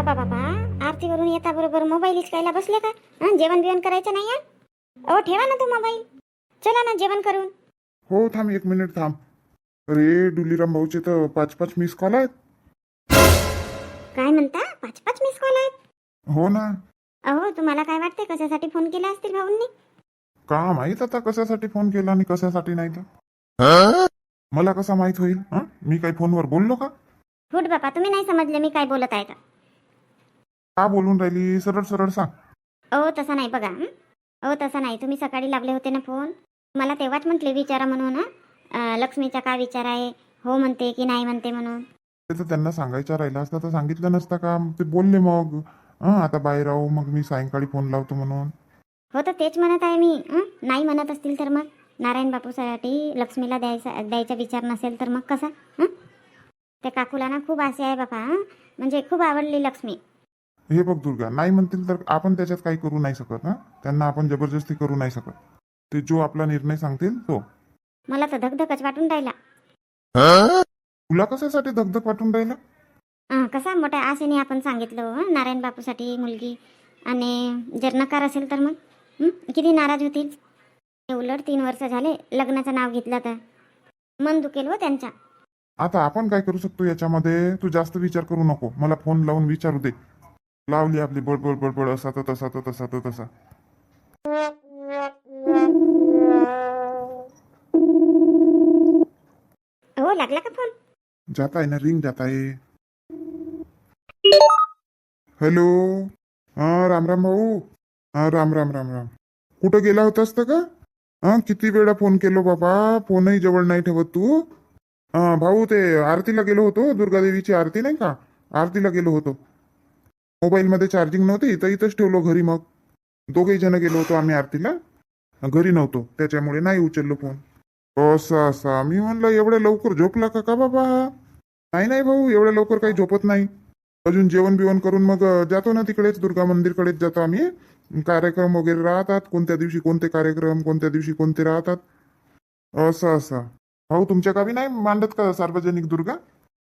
बापा बापा आरतीवरून येता बरोबर मोबाईल हिसकायला बसले का? हं, जेवण बिवण करायचं नाही ओ ठेवा ना तो मोबाईल चला ना जेवण करून. हो थांब एक मिनिट थांब. अरे डुलीराम भाऊचे तर पाच पाच मिस कॉल आहेत. काय म्हणता? पाच पाच मिस कॉल आहेत? हो ना. अहो तुम्हाला काय वाटते कशासाठी फोन केला असतील भाऊंनी? का माहीत आता कशासाठी फोन केला आणि कशासाठी नाही तर? मला कसा माहीत होईल? हं? मी काही फोनवर बोललो का? फुट बापा तुम्ही नाही समजले मी काय बोलत आहे तर. का बोलून राहिली? सरळ सरळ सांग. अहो तसं नाही बघा हं? अहो तसं नाही. तुम्ही सकाळी लावले होते ना फोन. मला तेव्हाच म्हटले विचारा म्हणून हं? अं, लक्ष्मीचा काय विचार आहे? हो म्हणते की नाही म्हणते म्हणून. ते तर त्यांना सांगायचं राहिलं असतं तर सांगितलं नसतं का? ते बोलले मग. हं, आता बाहेर राहू मग मी सायंकाळी फोन लावतो म्हणून. हो तर तेच म्हणत आहे मी. हं? नाही म्हणत असतील तर मग. नारायण बापूसाठी लक्ष्मीला द्यायचा द्यायचा विचार नसेल तर मग कसा? हं? त्या काकूला ना खूप आसे आहे बापा हं? म्हणजे खूप आवडली लक्ष्मी. हे बघ दुर्गा नाही म्हणतील तर आपण त्याच्यात काही करू नाही शकत ना. त्यांना आपण जबरदस्ती करू नाही शकत. ते जो आपला निर्णय सांगतील तो. मला तर धगधगच वाटून राहिला. तुला कशासाठी धगधग वाटून राहिला? कसा मोठ्या आशेने आपण सांगितलं हं? नारायण बापूसाठी मुलगी. आणि जर नकार असेल तर मग? हं? किती नाराज होतील? ते उलट तीन वर्ष झाले लग्नाचं नाव घेतलं तर. मन दुखेल हो त्यांच्या. आता आपण काय करू शकतो याच्यामध्ये? तू जास्त विचार करू नको. मला फोन लावून विचारू दे. लावली आपली बडबड बडबड असा तर तसा तर तसा तर तसा. हो लागला का फोन जात आहे ना रिंग जात आहे हॅलो हा राम राम भाऊ. हा राम राम राम राम. कुठं गेला होतास तर का? हा किती वेळा फोन केलो बाबा. फोनही जवळ नाही ठेवत तू. हा भाऊ ते आरतीला गेलो होतो. दुर्गादेवीची आरती नाही का? आरतीला गेलो होतो. मोबाईलमध्ये चार्जिंग नव्हती तर इथंच ठेवलो घरी मग. दोघेही जण गेलो होतो आम्ही आरतीला. घरी नव्हतो त्याच्यामुळे नाही उचललो फोन असं असा मी म्हणलं एवढ्या लवकर झोपला का का बाबा? नाही नाही भाऊ एवढ्या लवकर काही झोपत नाही. अजून जेवण बिवण करून मग जातो ना तिकडेच दुर्गा मंदिरकडेच जातो आम्ही. कार्यक्रम वगैरे राहतात कोणत्या दिवशी कोणते कार्यक्रम कोणत्या दिवशी कोणते राहतात. असं असं भाऊ तुमच्या गावी नाही मांडत का सार्वजनिक दुर्गा?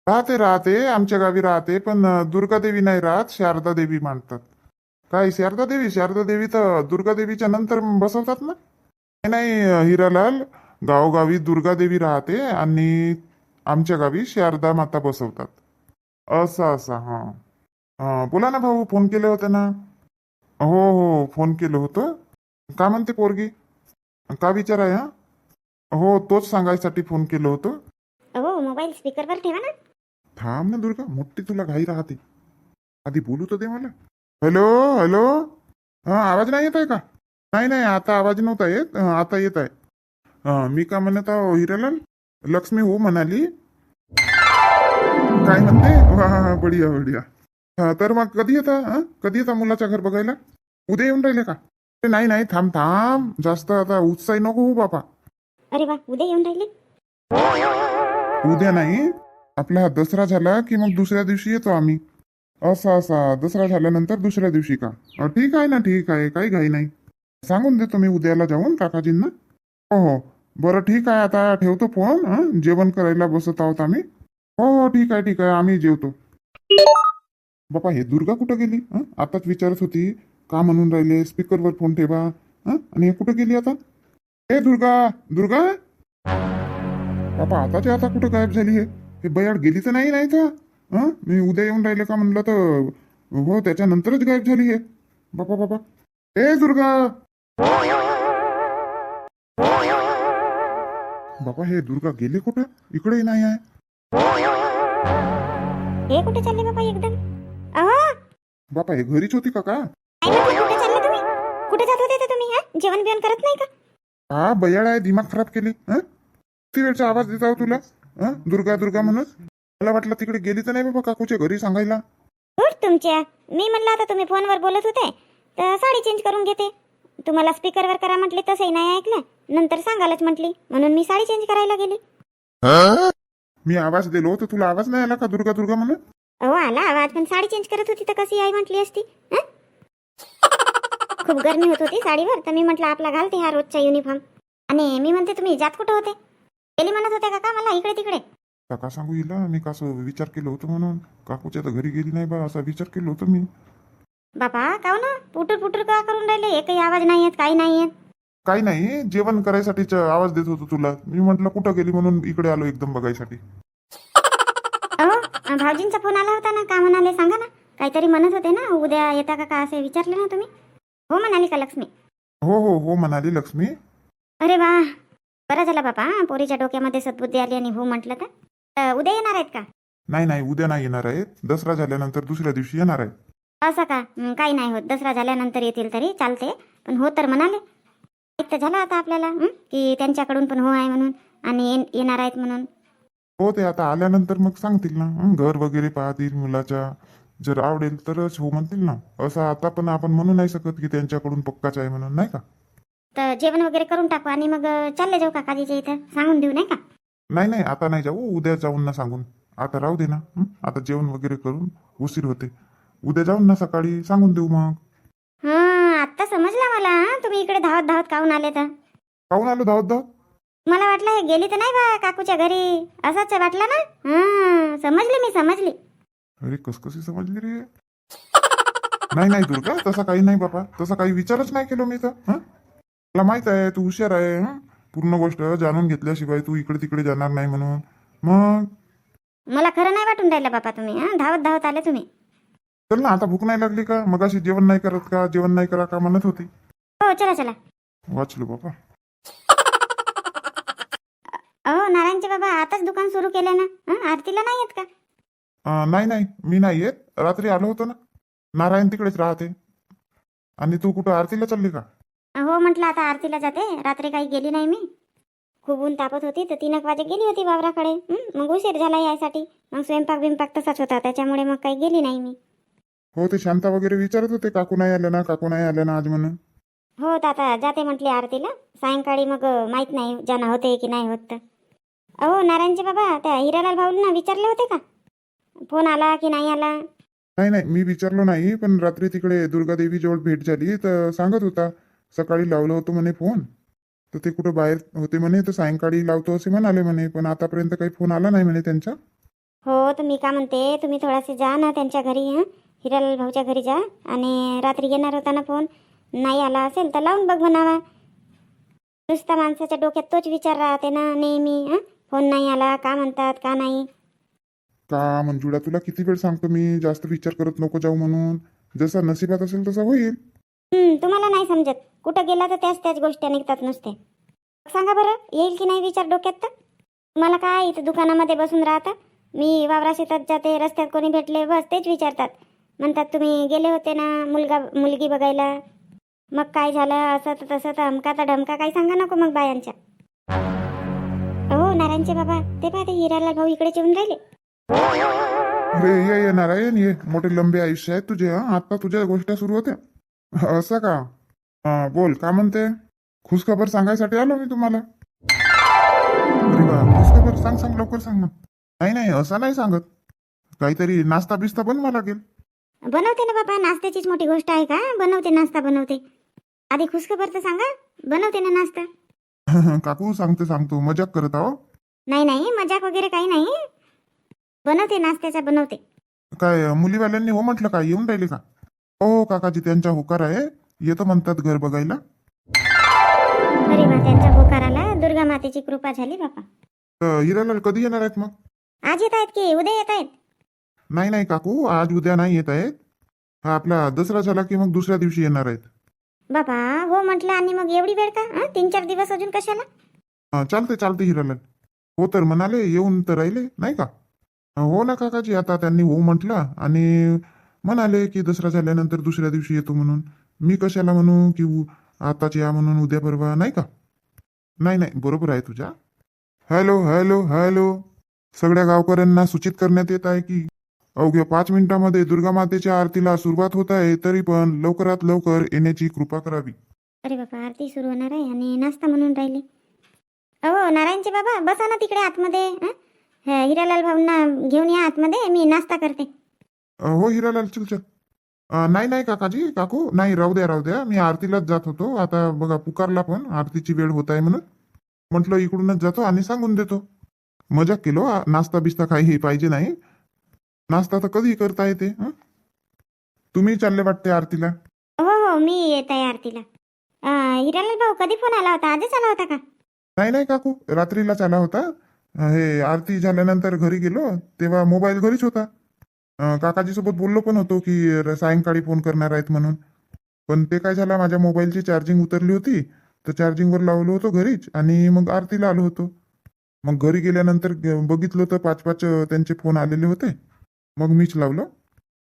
राहते राहते आमच्या गावी राहते पण दुर्गा दुर्गादेवी नाही राहत शारदा देवी मानतात. काय शारदा देवी शारदा देवी तर दुर्गादेवीच्या नंतर बसवतात ना? नाही, हिरालाल गावोगावी दुर्गादेवी राहते आणि आमच्या गावी शारदा माता बसवतात. असं असं हा. हां बोला ना भाऊ फोन केले होते ना? हो हो फोन केलं होतं. का म्हणते पोरगी? का विचार आहे हा? हो तोच सांगायसाठी फोन केलं होतं. हो मोबाईल स्पीकरवर ठेवा ना. थांब ना दुर्गा मोठी तुला घाई राहते. आधी बोलू तर दे मला. Hello hello? हां आवाज नाही येत आहे का? नाही नाही आता आवाज नव्हता येत. आता येत आहे. मी का म्हणत आहो हिरालाल? लक्ष्मी हो म्हणाली. काय म्हणते? वा हा, हा, बढिया बढिया. हा तर मग कधी येता हं? कधी येता मुलाच्या घर बघायला? उद्या येऊन राहिले का? नाही नाही थांब थांब. जास्त आता उत्साही नको हो बापा. अरे वा उद्या येऊन राहिले? उद्या नाही. आपला हा दसरा झाला की मग दुसऱ्या दिवशी येतो आम्ही? असा असा. दसरा झाल्यानंतर दुसऱ्या दिवशी का? अ, ठीक आहे ना ठीक आहे. काही घाई नाही. सांगून देतो मी उद्याला जाऊन काकाजींना. हो हो. बरं ठीक आहे. आता ठेवतो फोन हं? जेवण करायला बसत आहोत आम्ही. हो हो. ठीक आहे ठीक आहे. आम्ही जेवतो. बापा हे दुर्गा कुठं गेली? हं? आताच विचारत होती. का म्हणून राहिले? स्पीकरवर फोन ठेवा. हं? आणि हे कुठं गेली आता? ए दुर्गा दुर्गा? बापा आताच्या आता कुठं गायब झाली आहे हे बयाड गेली तर नाही नाही तर हं? मी उद्या येऊन राहिले का म्हणलं तर हो त्याच्यानंतरच गायब झाली आहे. बापा बापा. ए दुर्गा! बापा हे दुर्गा गेले कुठं? इकडेही नाही आहे. हे कुठे चालले बाबा एकदम? बापा हे घरीच होती का का? कुठे जात होते तुम्ही हा? जेवण बिवण करत नाही का? हा बयाड आहे दिमाग खराब केली हं? किती वेळचा आवाज देत तुला? हं? दुर्गा दुर्गा म्हणून मला वाटलं तिकडे गेली तर नाही बाबा काकूच्या घरी सांगायला. उठ तुमच्या? मी म्हणलं आता तुम्ही फोनवर बोलत होते तर साडी चेंज करून घेते. तुम्हाला स्पीकरवर करा म्हटले तसंही नाही ऐकलं. नंतर सांगालच म्हटली म्हणून मी साडी चेंज करायला गेली. मी आवाज दिलो तर तुला आवाज नाही आला का दुर्गा दुर्गा म्हणून अहो आला आवाज पण साडी चेंज करत होती तर कशी आई म्हटली असती हं? खूप गरमी होत होती साडीवर तर मी म्हटलं आपला घालते हा रोजचा युनिफॉर्म आणि मी म्हणते तुम्ही जात कुठं होते? गेली म्हणत होते का का मला इकडे तिकडे. आता का सांगू हिला मी कसं विचार केलं होतं म्हणून. काकूच्या तर घरी गेली नाही बा असा विचार केलं होतं मी. बापा काव ना? पुटूर पुटूर का करून राहिले? एकही आवाज नाही येत काही नाही येत. काही नाही जेवण करायसाठीच आवाज देत होतो तुला. मी म्हटलं कुठं गेली म्हणून इकडे आलो एकदम बघायसाठी. अहो भाऊजींचा फोन आला होता ना का म्हणाले सांगा ना. काहीतरी म्हणत होते ना उद्या येता का का असे विचारले ना तुम्ही? हो म्हणाली का लक्ष्मी? हो हो हो म्हणाली लक्ष्मी. अरे वा बरं झालं बापा पोरीच्या डोक्यामध्ये सद्बुद्धी आली आणि हो म्हटलं तर. अं, उद्या येणार आहेत का? नाही नाही उद्या नाही येणार आहेत. दसरा झाल्यानंतर दुसऱ्या दिवशी येणार आहेत. असं का? हं, काही नाही होत. दसरा झाल्यानंतर येतील तरी चालते पण हो तर म्हणाले. एक तर झालं आता आपल्याला हं, की त्यांच्याकडून पण हो आहे म्हणून आणि येणार आहेत म्हणून. हो ते आता आल्यानंतर मग सांगतील ना. हं, घर वगैरे पाहतील मुलाच्या. जर आवडेल तरच हो म्हणतील ना. असं आता पण आपण म्हणू नाही शकत की त्यांच्याकडून पक्काच आहे म्हणून नाही का? तर जेवण वगैरे करून टाकू आणि मग चालले जाऊ काकाजीच्या इथं? सांगून देऊ नाही का? नाही नाही आता नाही जाऊ उद्या जाऊन ना सांगून. आता राहू दे ना हं? आता जेवण वगैरे करून उशीर होते. उद्या जाऊन ना सकाळी सांगून देऊ मग. हा आत्ता समजला मला हं, तुम्ही इकडे धावत धावत काहून आले तर? काहून आलो धावत धावत? मला वाटलं हे गेली तर नाही बा काकूच्या घरी. असंच वाटलं ना? हा समजली मी समजली. अरे कस कशी समजली रे? नाही नाही दुर्गा तसा काही नाही बाबा. तसा काही विचारच नाही केलो मी तर हं? मला माहीत आहे तू हुशार आहे हं? पूर्ण गोष्ट जाणून घेतल्याशिवाय तू इकडे तिकडे जाणार नाही म्हणून. मग? मला खरं नाही वाटून राहिलं बापा तुम्ही हं? धावत धावत आले तुम्ही. चल ना आता भूक नाही लागली का? मग अशी जेवण नाही करत का? जेवण नाही करा का? म्हणत होती. हो चला चला. वाचलो बाबा. अहो नारायणचे बाबा आताच दुकान सुरू केलं ना? हं? आरतीला नाही येत का? अं, नाही नाही मी नाही येत. रात्री आलो होतो ना. नारायण तिकडेच राहते. आणि तू कुठं आरतीला चालली का? हो म्हटलं आता आरतीला जाते. रात्री काही गेली नाही मी. खूप ऊन तापत होती तर तीन एक वाजे गेली होती वावराकडे? मग उशीर झाला यायसाठी. मग स्वयंपाक बिंपाक तसाच होता त्याच्यामुळे मग काही गेली नाही मी. हो ते शांता वगैरे विचारत होते काकू नाही आल्या ना काकू नाही आल्या ना आज म्हणून? हो आता जाते म्हटली आरतीला. सायंकाळी मग माहीत नाही जाणं होते की नाही होत. अहो नारायणचे बाबा त्या हिरालाल भाऊंना विचारले होते का? फोन आला की नाही आला? नाही नाही मी विचारलो नाही पण रात्री तिकडे दुर्गादेवी जवळ भेट झाली तर सांगत होता. सकाळी लावलं होतं म्हणे फोन. तर ते कुठं बाहेर होते म्हणे तर सायंकाळी लावतो असे म्हणाले म्हणे पण आतापर्यंत काही फोन आला नाही म्हणे त्यांचा. हो तर मी का म्हणते तुम्ही थोडासे जा ना त्यांच्या घरी हं. हिरालाल भाऊच्या घरी जा. आणि रात्री येणार होता ना फोन नाही आला असेल तर लावून बघ म्हणावा. नुसता माणसाच्या डोक्यात तोच विचार राहते ना नेहमी हं. फोन नाही आला का म्हणतात का नाही? का मंजुळा तुला किती वेळ सांगतो मी जास्त विचार करत नको जाऊ म्हणून. जसा नशिबात असेल तसा होईल. हं, तुम्हाला नाही समजत. कुठं गेला तर त्याच त्याच गोष्टी निघतात नुसते. सांगा बरं येईल की नाही विचार डोक्यात तर? तुम्हाला काय इथं दुकानामध्ये बसून राहता? मी वावरा शेतात जाते रस्त्यात कोणी भेटले बस तेच विचारतात. म्हणतात तुम्ही गेले होते ना मुलगा मुलगी बघायला? मग काय झालं? असं तर तसं तर अमका तर ढमका काही सांगा नको मग बायांच्या. हो नारायणचे बाबा ते पहा ते हिरालाल भाऊ इकडेच येऊन राहिले. अरे ये ये नारायण ये मोठे लंबे आयुष्य आहे तुझे हा? आता तुझ्या गोष्टी सुरू होत्या. असं का? हा बोल का म्हणते? खुशखबर सांगायसाठी आलो मी तुम्हाला. अरे वा खुशखबर सांग सांग लवकर सांग ना. नाही नाही असं नाही सांगत. काहीतरी नाश्ता बिस्ता बनवा लागेल. बनवते ना बाबा नाश्त्याचीच मोठी गोष्ट आहे का? बनवते नाश्ता बनवते. आधी खुशखबर तर सांगा बनवते ना नाश्ता. काकू सांगते सांगतो मजाक करत आहो. नाही नाही मजाक वगैरे काही नाही. बनवते नाश्त्याचा बनवते. काय मुलीवाल्यांनी हो म्हटलं काय येऊन राहिले का? हो काकाजी त्यांचा होकार आहे. येतो म्हणतात घर बघायला. अरे वा त्यांच्या होकाराला दुर्गा मातेची कृपा झाली बापा. तर हिरालाल कधी येणार आहेत मग? आज येत आहेत की उद्या येत आहेत? नाही नाही काकू आज उद्या नाही येत आहेत. हा आपला दसरा झाला की मग दुसऱ्या दिवशी येणार आहेत. बाबा हो म्हटलं आणि मग एवढी वेळ का? हं? तीन चार दिवस अजून कशाला? हा, चालते चालते हिरालाल. हो तर म्हणाले येऊन तर राहिले नाही का? हो ना काकाजी आता त्यांनी हो म्हटलं आणि म्हणाले की दसरा झाल्यानंतर दुसऱ्या दिवशी येतो म्हणून. मी कशाला म्हणू की उ- आताच या म्हणून उद्या परवा नाही का? नाही नाही बरोबर आहे तुझ्या. Hello hello hello. सगळ्या गावकऱ्यांना सूचित करण्यात येत आहे की अवघ्या पाच मिनिटामध्ये दुर्गा मातेच्या आरतीला सुरुवात होत आहे तरी पण लवकरात लवकर येण्याची कृपा करावी. अरे बाबा आरती सुरू होणार आहे आणि नाश्ता म्हणून राहिले. अहो नारायणचे बाबा बसा ना तिकडे आतमध्ये हं? हे, हिरालाल भाऊंना घेऊन या आतमध्ये मी नाश्ता करते. अ, हो हिरालाल चल चल. नाही नाही काकाजी काकू नाही राहू द्या राहू द्या. मी आरतीलाच जात होतो. आता बघा पुकारला पण आरतीची वेळ होत आहे म्हणून. म्हटलं इकडूनच जातो आणि सांगून देतो. मजाक केलो. आ- नाश्ता बिस्ता काही पाहिजे नाही. नाश्ता तर कधी करता येते हं? तुम्ही चालले वाटते आरतीला? हो हो मी येत आहे आरतीला. अं, हिरालाल भाऊ कधी फोन आला होता? आजच आला होता का? नाही नाही काकू. रात्रीलाच आला होता. हे आरती झाल्यानंतर घरी गेलो. तेव्हा मोबाईल घरीच होता. काकाजीसोबत बोललो पण होतो की सायंकाळी फोन करणार आहेत म्हणून. पण ते काय झालं माझ्या मोबाईलची चार्जिंग उतरली होती. तर चार्जिंगवर लावलो होतो घरीच आणि मग आरतीला आलो होतो. मग घरी गेल्यानंतर बघितलं तर पाच पाच त्यांचे फोन आलेले होते. मग मीच लावलं.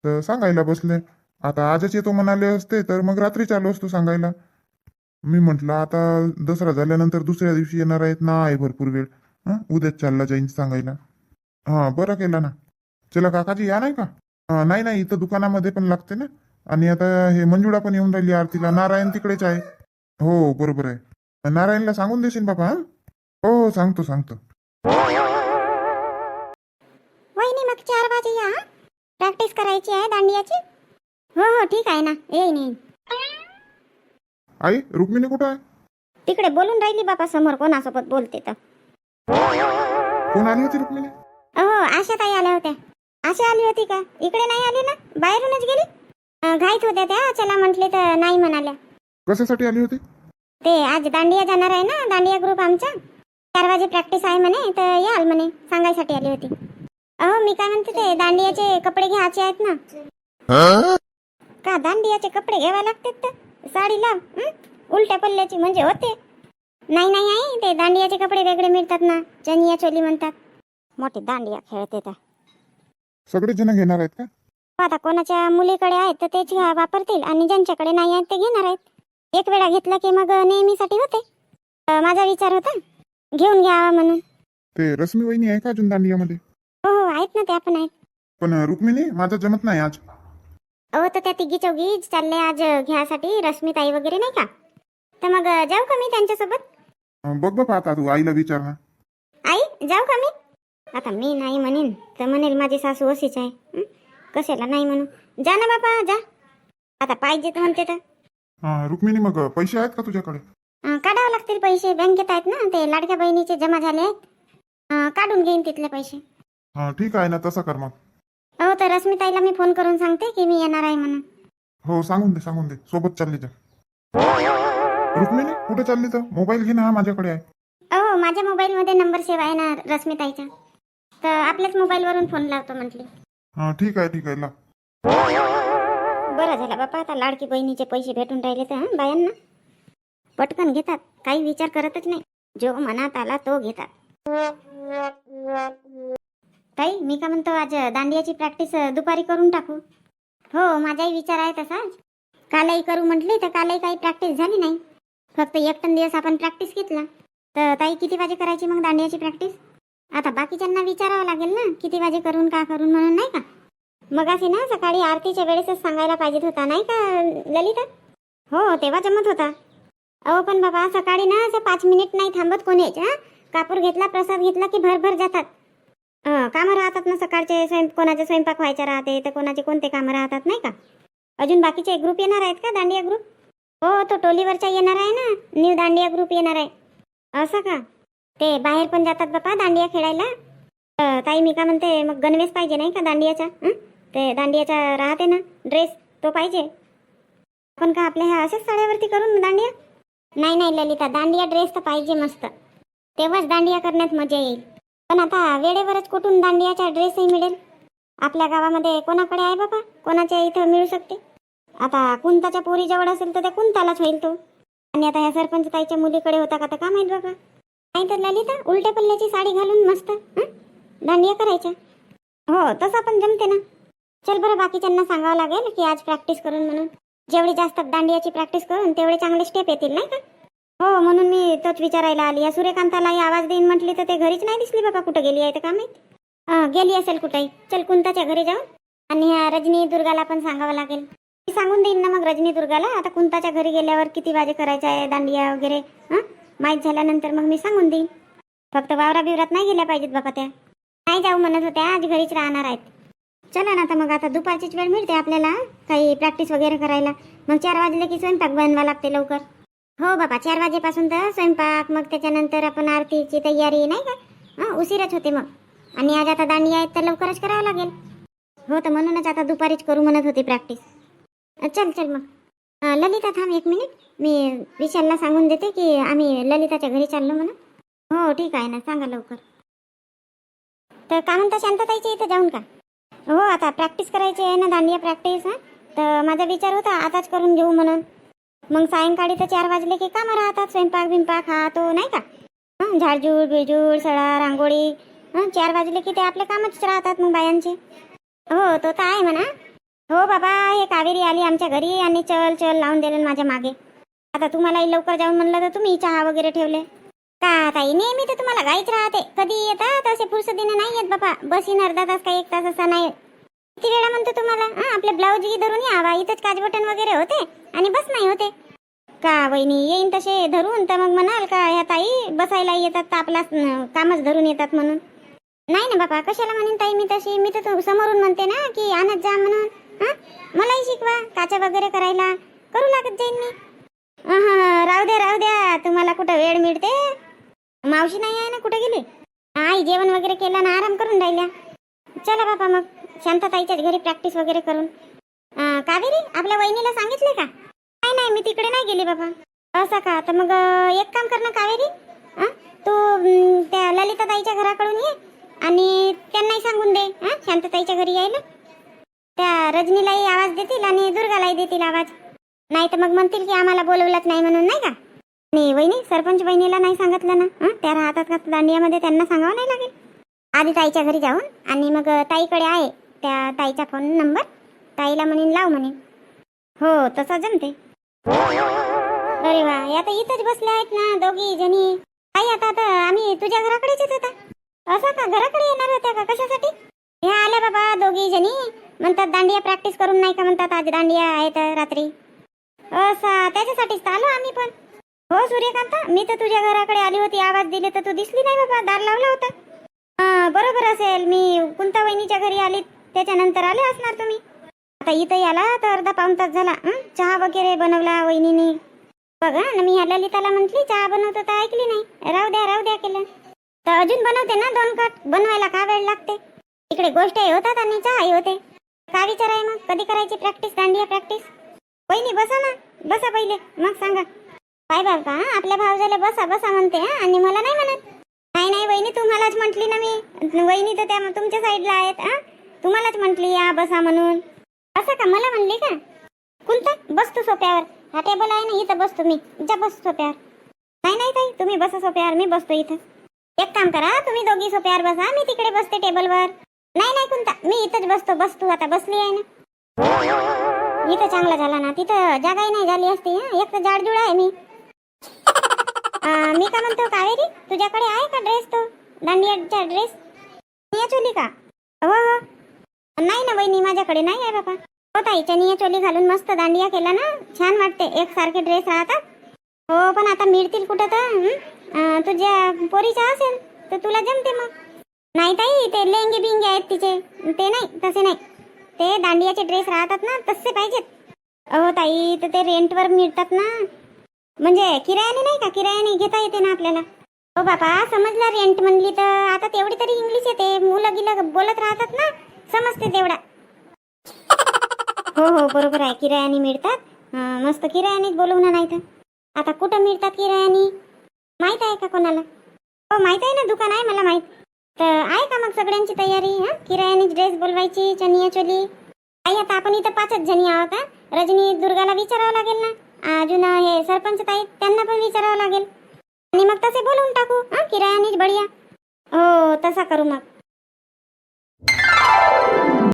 तर सांगायला बसले. आता आजच येतो म्हणाले असते तर मग रात्रीच आलो असतो सांगायला. मी म्हटलं आता दसरा झाल्यानंतर दुसऱ्या दिवशी येणार आहेत ना आहे भरपूर वेळ. हा उद्याच चालला जाईन सांगायला. हां बरं केला ना. चला काकाजी या नाही का? अं, नाही नाही इथं दुकानामध्ये पण लागते ना. आणि आता हे मंजुळा पण येऊन राहिली आरतीला. नारायण तिकडेच आहे. हो बरोबर आहे. नारायणला सांगून देशील बाबा हं? हो हो सांगतो सांगतो. वहिनी मग चार वाजे या प्रॅक्टिस करायची आहे दांडियाची? हो हो ठीक आहे ना. येईन येईन. आई रुक्मिणी कुठं आहे? तिकडे बोलून राहिली बापा समोर कोणासोबत बोलते तर. कोण आली होती रुक्मिणी? हो आशा ताई आल्या होत्या. आशा आली होती का? इकडे नाही आली ना? बाहेरूनच गेली? अं, घाईत होत्या त्या. चला म्हटले तर नाही म्हणाल्या. कशासाठी आली होती? ते आज दांडिया जाणार आहे ना? दांडिया ग्रुप आमचा. चार वाजे प्रॅक्टिस आहे म्हणे तर याल म्हणे सांगायसाठी आली होती. अहो मी काय म्हणते ते दांडियाचे कपडे घ्यायचे आहेत ना? का दांडियाचे कपडे घ्यावे लागतात तर? साडी लाव हं? उलट्या पल्ल्याची म्हणजे होते. नाही नाही आई ते दांडियाचे कपडे वेगळे मिळतात ना? चनिया चोली म्हणतात. मोठे दांडिया खेळते त्या. सगळेच जण घेणार आहेत का? आता कोणाच्या मुलीकडे आहेत तर तेच घ्या- वापरतील आणि ज्यांच्याकडे नाही आहेत ते घेणार आहेत. एक वेळा घेतलं की मग नेहमीसाठी होते. अं, माझा विचार होता. घेऊन घ्यावा म्हणून. ते रश्मी वहिनी आहे का अजून दांडियामध्ये? हो हो आहेत ना त्या पण आहेत. पण अं, रुक्मिणी माझं जमत नाही आज. अहो तर त्या तिघी चौघी चालले आज घ्यासाठी रश्मीताई वगैरे नाही का? तर मग अं, जाऊ का मी त्यांच्यासोबत? अं, बघ बाबा आता तू आईला विचार ना. आई जाऊ का मी? आता मी नाही म्हणेन तर म्हणेल माझी सासू अशीच आहे. हं? कशाला नाही म्हणू? जा ना बापा जा. आता पाहिजे तर म्हणते तर. अं, रुक्मिणी मग पैसे आहेत का तुझ्याकडे? अं, काढावं लागतील पैसे. बँकेत आहेत ना ते लाडक्या बहिणीचे जमा झाले आहेत. अं, काढून घेईन तिथले पैसे. हां ठीक आहे ना तसं कर मग. हो तर रश्मीताईला मी फोन करून सांगते की मी येणार आहे म्हणून. हो सांगून दे सांगून दे. सोबत चालली जा. रुक्मिणी कुठे चालली तर? मोबाईल घे ना हा माझ्याकडे आहे. हो माझ्या मोबाईलमध्ये नंबर सेव्ह आहे ना रश्मीताईचा. तर आपल्याच मोबाईलवरून फोन लावतो म्हटली. हां ठीक आहे ठीक आहे ला. बरं झालं बापा आता लाडकी बहिणीचे पैसे भेटून राहिले तर हं, बायांना. पटकन घेतात काही विचार करतच नाही. जो मनात आला तो घेतात. ताई मी का म्हणतो आज दांडियाची प्रॅक्टिस दुपारी करून टाकू? हो माझाही विचार आहे तसाच. कालही करू म्हटली तर कालही काही प्रॅक्टिस झाली नाही. फक्त एक टन दिवस आपण प्रॅक्टिस घेतला. तर ताई किती वाजे करायची मग दांडियाची प्रॅक्टिस? आता बाकीच्यांना विचारावं लागेल ना किती वाजे करून का करून म्हणून नाही का? मग असे ना सकाळी आरतीच्या वेळेसच सांगायला पाहिजेत होता नाही का ललिता? हो तेव्हा जमत होता. अहो पण बाबा सकाळी ना असं पाच मिनिट नाही थांबत कोणीच हा? कापूर घेतला प्रसाद घेतला की भरभर जातात. कामं राहतात ना सकाळचे स्वयं कोणाचे स्वयंपाक व्हायचा राहते तर कोणाचे कोणते कामं राहतात नाही का? अजून बाकीचे ग्रुप येणार आहेत का दांडिया ग्रुप हो तो टोलीवरचा येणार आहे ना न्यू दांडिया ग्रुप येणार आहे. असं का? ते बाहेर पण जातात बापा दांडिया खेळायला. ताई मी का म्हणते मग गणवेश पाहिजे नाही का दांडियाचा? ते दांडियाचा राहते ना ड्रेस तो पाहिजे. आपण का आपल्या ह्या असेच साड्यावरती करून दांडिया? नाही नाही ललिता दांडिया ड्रेस तर पाहिजे मस्त. तेव्हाच दांडिया करण्यात मजा येईल. पण आता वेळेवरच कुठून दांडियाचा ड्रेसही मिळेल? आपल्या गावामध्ये कोणाकडे आहे बाबा कोणाच्या इथं मिळू शकते? आता कुंताच्या पोरीजवळ असेल तर त्या कुंतालाच होईल तो. आणि आता ह्या सरपंच ताईच्या मुलीकडे होता का तर का माहीत बाबा नाही तर ललिता उलट्या पल्ल्याची साडी घालून मस्त दांडिया करायच्या. हो तसं पण जमते ना. चल बरं बाकीच्यांना सांगावं लागेल की आज प्रॅक्टिस करून म्हणून. जेवढी जास्त दांडियाची प्रॅक्टिस करून तेवढे चांगले स्टेप येतील नाही का? हो म्हणून मी तोच विचारायला आली. या सूर्यकांतालाही आवाज देईन म्हटली तर ते घरीच नाही दिसली बाबा कुठं गेली आहे तर का माहीत? गेली असेल कुठेही. चल कुंताच्या घरी जाऊन आणि ह्या रजनी दुर्गाला पण सांगावं लागेल. मी सांगून देईन ना मग रजनी दुर्गाला. आता कुंताच्या घरी गेल्यावर किती वाजे करायचं आहे दांडिया वगैरे हां? माहीत झाल्यानंतर मग मी सांगून देईन. फक्त वावरा बिवरात नाही गेल्या पाहिजेत बाबा त्या. नाही जाऊ म्हणत होत्या आज घरीच राहणार आहेत. चला ना आता मग आता दुपारचीच वेळ मिळते आपल्याला काही प्रॅक्टिस वगैरे करायला. मग चार वाजले की स्वयंपाक बनवा लागते लवकर. हो बाबा चार वाजेपासून तर स्वयंपाक मग त्याच्यानंतर आपण आरतीची तयारी नाही का? हां उशीरच होते मग. आणि आज आता दांडिया आहेत तर लवकरच करावं लागेल. हो तर म्हणूनच आता दुपारीच करू म्हणत होती प्रॅक्टिस चल चल मग. ललिता थांब एक मिनिट. मी विशालला सांगून देते की आम्ही ललिताच्या घरी चाललो म्हणून. हो ठीक आहे ना. सांगा लवकर. तर का म्हणता शांतताईच्या इथं जाऊन का? हो आता प्रॅक्टिस करायची आहे ना दांडिया प्रॅक्टिस हां? तर माझा विचार होता आताच करून घेऊ म्हणून. मग सायंकाळी तर चार वाजले की कामं राहतात स्वयंपाक बिंपाक हा तो नाही का? हं, झाडझूड बिजूड सडा रांगोळी हां? चार वाजले की ते आपले कामच राहतात मग बायांचे. हो तो तर आहे म्हणा. हो बाबा हे कावेरी आली आमच्या घरी आणि चल चल लावून दिले माझ्या मागे. आता तुम्हालाही लवकर जाऊन म्हणलं तर तुम्ही चहा वगैरे ठेवले. का ताई नेहमी तर तुम्हाला गाईच राहते. कधी येतात असे दिन नाही येत बाबा. बस येणार अर्धा तास का एक तास असा नाही. किती वेळा म्हणतो तुम्हाला हा आपले ब्लाऊज घे धरून यावा. इथंच काज बटन वगैरे होते आणि बस नाही होते. का वहिनी येईन तसे धरून तर मग म्हणाल का ह्या ताई बसायला येतात तर आपला कामच धरून येतात म्हणून. नाही ना बाबा कशाला म्हणेन ताई मी तशी? मी तर समोरून म्हणते ना की आणत जा म्हणून. हा? मलाही शिकवा. काचा वगैरे करायला. करू लागत जाईन मी. राहू द्या राहू द्या. तुम्हाला कुठं वेळ मिळते? मावशी नाही आहे ना? कुठे गेली? आई जेवण वगैरे केलं ना? आराम करून राहिल्या. चला बापा मग. शांतताईच्याच घरी प्रॅक्टिस वगैरे करून. कावेरी आपल्या वहिनीला सांगितले का? नाही नाही मी तिकडे नाही गेली बाबा असं का? तर मग एक काम कर ना कावेरी. तू त्या ललिताताईच्या घराकडून ये आणि त्यांनाही सांगून दे. हां शांतताईच्या घरी यायला. त्या रजनीलाही आवाज देतील आणि दुर्गालाही देतील आवाज. नाही तर मग म्हणतील की आम्हाला बोलवलंच नाही म्हणून नाही का? नाही वहिनी सरपंच बहिणीला नाही सांगितलं ना? त्या राहतात का दांडियामध्ये? त्यांना सांगावं नाही लागेल? आधी ताईच्या घरी जाऊन आणि मग ताईकडे आहे. त्या ताईचा फोन नंबर ताईला म्हणेन लाव म्हणेन. हो तसं जमते. अरे वा या तर इथंच बसल्या आहेत ना दोघी जणी. ताई आता आता आम्ही तुझ्या घराकडेच येत होता. असं का? घराकडे येणार होत्या का? कशासाठी? ह्या आल्या बाबा दोघी जणी. म्हणतात दांडिया प्रॅक्टिस करून नाही का म्हणतात आज दांडिया आहेत रात्री? असा त्याच्यासाठीच तर आलो आम्ही पण. हो सूर्यकांता मी तर तुझ्या घराकडे आली होती आवाज दिले तर तू दिसली नाही बाबा दार लावला होता. हा, बरोबर असेल मी कुंता वहिनीच्या घरी आली त्याच्यानंतर आले असणार तुम्ही. आता इथं याला तर अर्धा पाऊण तास झाला चहा वगैरे बनवला वहिनीने. बघा ना मी ह्या ललिताला म्हटली चहा बनवतो तर ऐकली नाही. राहू द्या राहू द्या केलं. तर अजून बनवते ना दोन कट बनवायला का वेळ लागते? इकडे गोष्ट होतात आणि चहाही होते. का विचार आहे मग? कधी करायची प्रॅक्टिस दांडिया प्रॅक्टिस वहिनी बसा ना. बसा पहिले. मग सांगा. काय बाबा आपल्या भावजाला बसा बसा म्हणते आणि मला नाही म्हणत. नाही नाही वहिनी तुम्हालाच म्हटली ना मी. वहिनी तर त्या तुमच्या साईडला आहेत हा. तुम्हालाच म्हटली या बसा म्हणून. असं का? मला म्हणली का? कोणता? बसतो सोप्यावर हा टेबल आहे ना इथं बसतो मी. जा बस सोप्यावर नाही नाही ताई तुम्ही बसा सोप्यावर मी बसतो इथं. एक काम करा तुम्ही दोघी सोप्यावर बसा. मी तिकडे बसते टेबलवर. नाही नाही कोणता मी इथंच बसतो बस तू आता बसली आहे ना. इथं चांगला झाला ना तिथं जागाही नाही झाली असती हा? एक तर जाडजूड आहे मी. मी का म्हणतो कावेरी तुझ्याकडे आहे का ड्रेस तो? दांडियाचा ड्रेस निया चोली का? हो हो. नाही ना बहिणी माझ्याकडे नाही आहे बाबा हो ताईच्या चनिया चोली घालून मस्त दांडिया केला ना छान वाटते एक सारखे ड्रेस राहतात. हो पण आता मिळतील कुठं तर तुझ्या पोरीच्या असेल तर तुला जमते मग. नाही ताई ते लेंगे बिंगे आहेत तिचे. ते नाही तसे नाही. ते दांडियाचे ड्रेस राहतात ना तसे पाहिजेत. अहो ताई तर ते रेंटवर मिळतात ना. म्हणजे किरायाने नाही का किरायाने घेता येते ना आपल्याला. हो बापा समजला रेंट म्हणली तर. आता तेवढी तरी इंग्लिश येते. मुलं गिलं बोलत राहतात ना समजते तेवढा. हो हो बरोबर आहे. किरायाने मिळतात. मस्त किरायानेच बोलवणार नाही तर. आता कुठं मिळतात किरायाने? माहीत आहे का कोणाला? हो माहीत आहे ना दुकान आहे मला माहीत. तर आहे का मग सगळ्यांची तयारी हा? किरायाने ड्रेस बोलवायची चनिया चोली? आई आता आपण इथं पाचच जणी आहोत का रजनी दुर्गाला विचारावं लागेल ना? अजून हे सरपंच ताई त्यांना पण विचारावं लागेल. आणि मग तसे बोलवून टाकू हा? किरायानेच बढिया. हो तसा करू मग.